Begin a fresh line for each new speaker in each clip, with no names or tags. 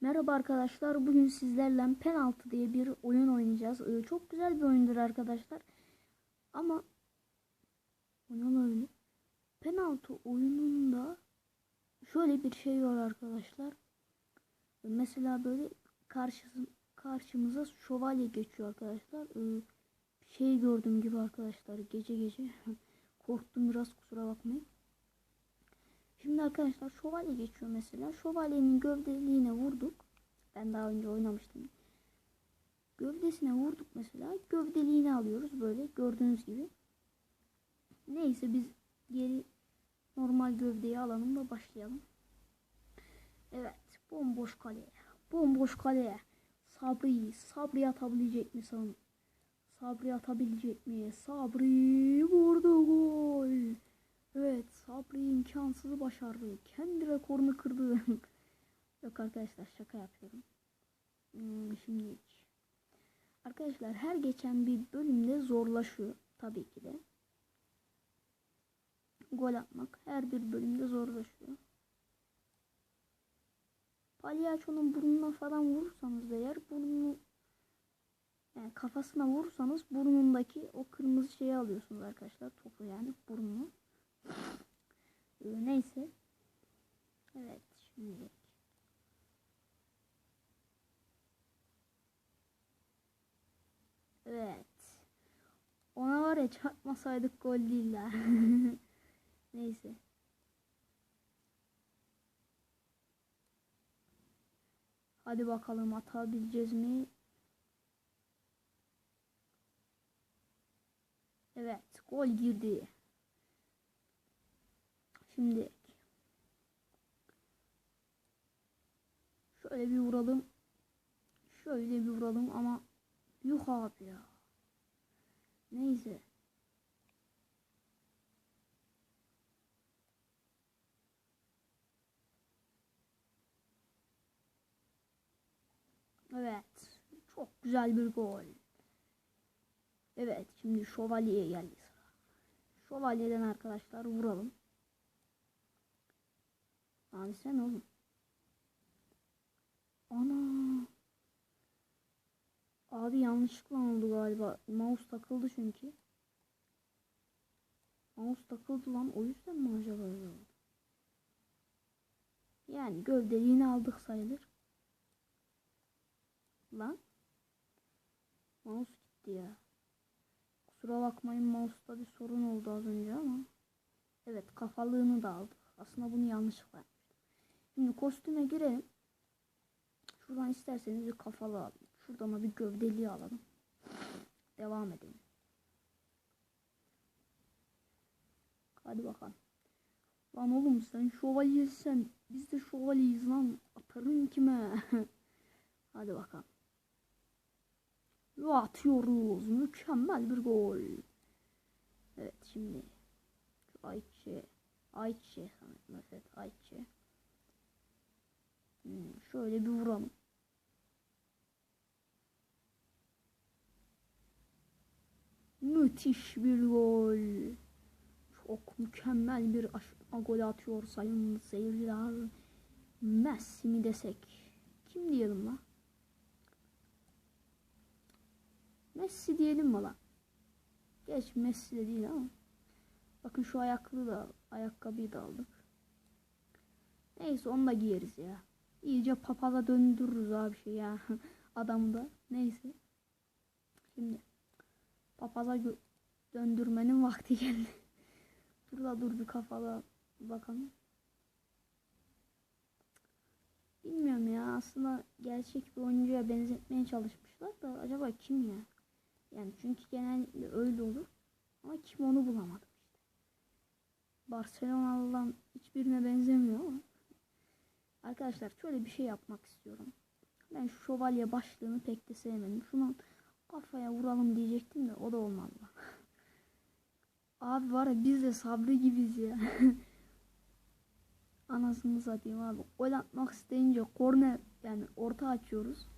Merhaba arkadaşlar. Bugün sizlerle penaltı diye bir oyun oynayacağız. Ee, çok güzel bir oyundur arkadaşlar. Ama o ne öyle? Penaltı oyununda şöyle bir şey var arkadaşlar. Mesela böyle karşısı, karşımıza şövalye geçiyor arkadaşlar. Ee, şey gördüğüm gibi arkadaşlar gece gece korktum biraz kusura bakmayın. Şimdi arkadaşlar şövalye geçiyor mesela. Şövalyenin gövdeliğine vurduk. Ben daha önce oynamıştım. Gövdesine vurduk mesela. Gövdeliğini alıyoruz böyle gördüğünüz gibi. Neyse biz geri normal gövdeyi alalım da başlayalım. Evet bomboş kale. Bomboş kale. Sabri. Sabri atabilecek mi san? Sabri atabilecek mi? Sabri vurdu gol. Evet Sabri imkansızı başardı. Kendi rekorunu kırdı. Yok arkadaşlar şaka yapıyorum. Hmm, şimdi Arkadaşlar her geçen bir bölümde zorlaşıyor. Tabii ki de. Gol atmak her bir bölümde zorlaşıyor. Palyaçonun burnuna falan vurursanız eğer burnunu yani kafasına vurursanız burnundaki o kırmızı şeyi alıyorsunuz arkadaşlar. Topu yani burnunu. Ee, neyse. Evet şimdi. Evet. Ona var ya çarpmasaydık gol değiller. Neyse. Hadi bakalım atabileceğiz mi? Evet, gol girdi. Şimdi şöyle bir vuralım. Şöyle bir vuralım ama yuh abi ya. Neyse. Evet. Çok güzel bir gol. Evet. Şimdi şövalyeye geldi sıra. Şövalyeden arkadaşlar vuralım. Abi sen oğlum. Ana. Abi yanlışlıkla oldu galiba. Mouse takıldı çünkü. Mouse takıldı lan. O yüzden mi acaba öyle oldu? Yani gövdeliğini aldık sayılır. Lan. Mouse gitti ya. Kusura bakmayın mouse'da bir sorun oldu az önce ama. Evet kafalığını da aldık. Aslında bunu yanlışlıkla. Şimdi kostüme girelim. Şuradan isterseniz bir kafalı alalım. Şuradan da bir gövdeliği alalım. Devam edelim. Hadi bakalım. Lan oğlum sen şövalyesen biz de şövalyeyiz lan. Atarın kime? Hadi bakalım. Ve atıyoruz. Mükemmel bir gol. Evet şimdi. Ayçi. Ayçi. Evet Ayçi. Şöyle bir vuralım. Müthiş bir gol. Çok mükemmel bir gol atıyor sayın seyirciler. Messi mi desek? Kim diyelim la? Messi diyelim mi? Geç Messi de değil ama. Bakın şu ayaklı da ayakkabıyı da aldık. Neyse onu da giyeriz ya. İyice papaza döndürürüz abi şey ya. Adam da. Neyse. Şimdi papaza döndürmenin vakti geldi. dur da dur bir kafada bakalım. Bilmiyorum ya aslında gerçek bir oyuncuya benzetmeye çalışmışlar da acaba kim ya? Yani çünkü genellikle öyle olur. Ama kim onu bulamadım işte. Barcelona'dan hiçbirine benzemiyor ama. Arkadaşlar şöyle bir şey yapmak istiyorum. Ben şu şövalye başlığını pek de sevmedim. Şunu kafaya vuralım diyecektim de o da olmadı. Abi var ya biz de sabri gibiyiz ya. Anasını satayım abi. Gol atmak isteyince korner yani orta açıyoruz.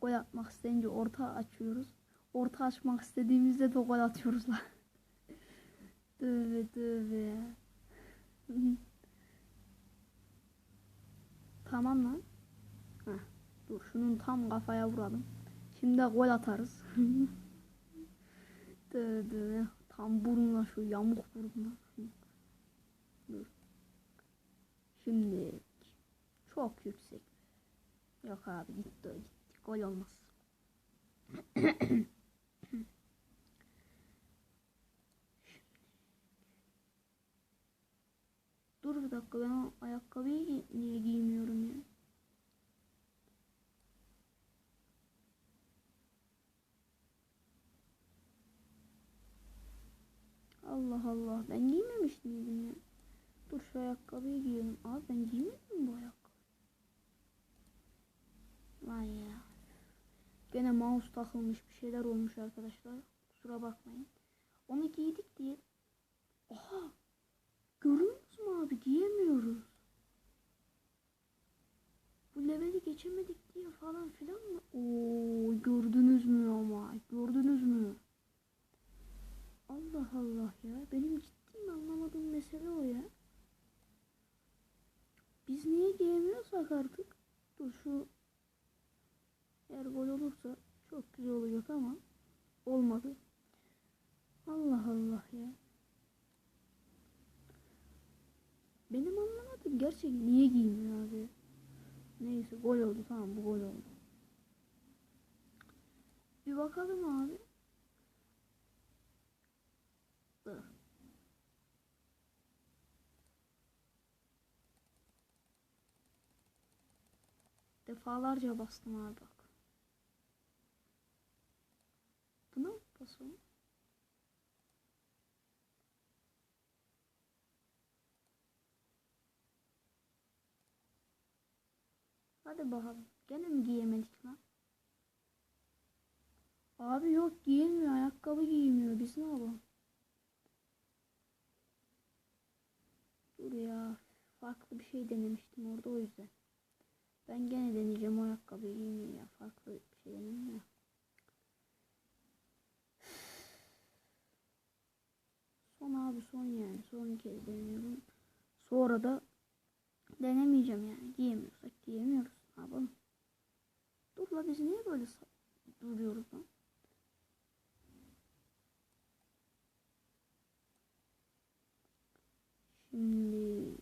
Gol atmak isteyince orta açıyoruz. Orta açmak istediğimizde de gol atıyoruz lan. tövbe tövbe. Tamam lan. Heh. Dur şunun tam kafaya vuralım. Şimdi gol atarız. Tam burnuna şu yamuk burnuna. Dur. Şimdi çok yüksek. Yok abi gitti gitti. Gol olmaz. Dur bir dakika ben ayakkabıyı niye giymiyorum ya? Allah Allah ben giymemiş miydim ya? Dur şu ayakkabıyı giyiyorum. Abi ben giymedim bu ayakkabı? Vay ya. Gene mouse takılmış bir şeyler olmuş arkadaşlar. Kusura bakmayın. Onu giydik diye. Oha. Görüyorsunuz abi? Giyemiyoruz. Bu leveli geçemedik diye falan filan mı? Oo gördünüz mü ama? Gördünüz mü? Allah Allah ya. Benim ciddi anlamadığım mesele o ya. Biz niye giyemiyorsak artık? Dur şu eğer gol olursa çok güzel olacak ama olmadı. Allah Allah ya. Benim anlamadım gerçek niye giymiyor abi? Neyse gol oldu tamam bu gol oldu. Bir bakalım abi. Defalarca bastım abi bak. Buna mı? Hadi bakalım. Gene mi giyemedik lan? Abi yok giyilmiyor. Ayakkabı giymiyor. Biz ne yapalım? Dur ya. Farklı bir şey denemiştim orada o yüzden. Ben gene deneyeceğim o ayakkabıyı giymeyeyim ya. Farklı bir şey ya. Son abi son yani. Son kez deniyorum. Sonra da denemeyeceğim yani. Giyemiyorsak giyemiyoruz. Yapalım? Dur la biz niye böyle duruyoruz lan? Şimdi.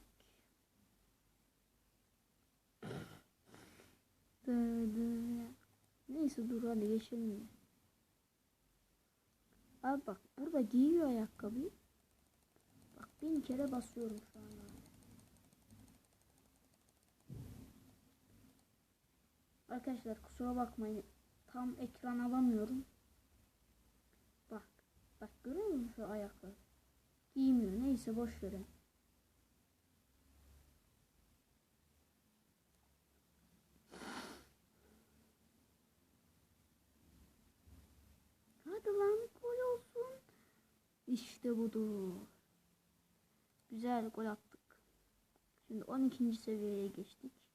Neyse dur hadi geçelim. Abi bak burada giyiyor ayakkabıyı. Bak bin kere basıyorum şu anda. Arkadaşlar kusura bakmayın. Tam ekran alamıyorum. Bak. Bak görüyor musun şu ayakları? Giymiyor. Neyse boş verin. Hadi lan gol olsun. İşte budur. Güzel gol attık. Şimdi 12. seviyeye geçtik.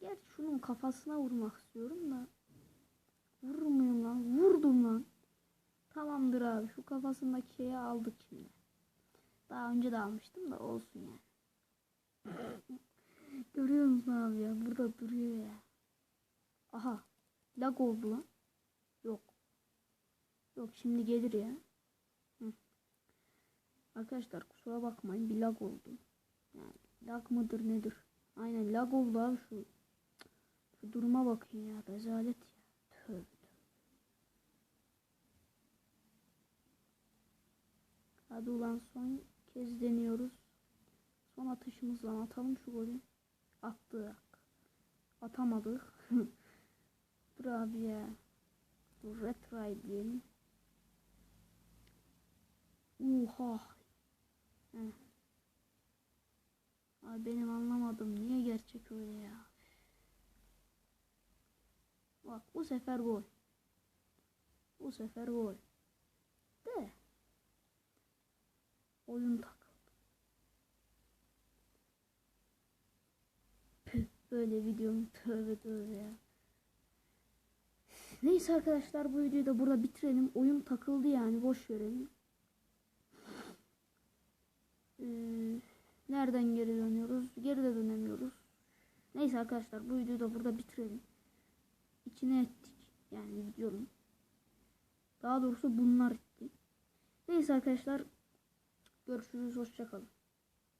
Gerçi şunun kafasına vurmak istiyorum da. Vurur lan? Vurdum lan. Tamamdır abi. Şu kafasındaki şeyi aldık şimdi. Daha önce de almıştım da olsun yani. Görüyor musun abi ya? Burada duruyor ya. Aha. Lag oldu lan. Yok. Yok şimdi gelir ya. Hı. Arkadaşlar kusura bakmayın bir lag oldu. Yani lag mıdır nedir? Aynen lag oldu abi şu. Şu duruma bakın ya. Rezalet ya. Tövbe. Hadi ulan son kez deniyoruz. Son atışımızla atalım şu golü. Attık. Atamadık. Dur retry diyelim. Oha. Heh. Abi benim anlamadım. Niye gerçek öyle ya? Bak bu sefer gol. Bu sefer gol. De. Oyun takıldı. Püh, böyle videom tövbe tövbe ya. Neyse arkadaşlar bu videoyu da burada bitirelim. Oyun takıldı yani boş verelim. Ee, Nereden geri dönüyoruz? Geri de dönemiyoruz. Neyse arkadaşlar bu videoyu da burada bitirelim. İçine ettik. Yani videonun. Daha doğrusu bunlar etti. Neyse arkadaşlar. Görüşürüz. Hoşçakalın.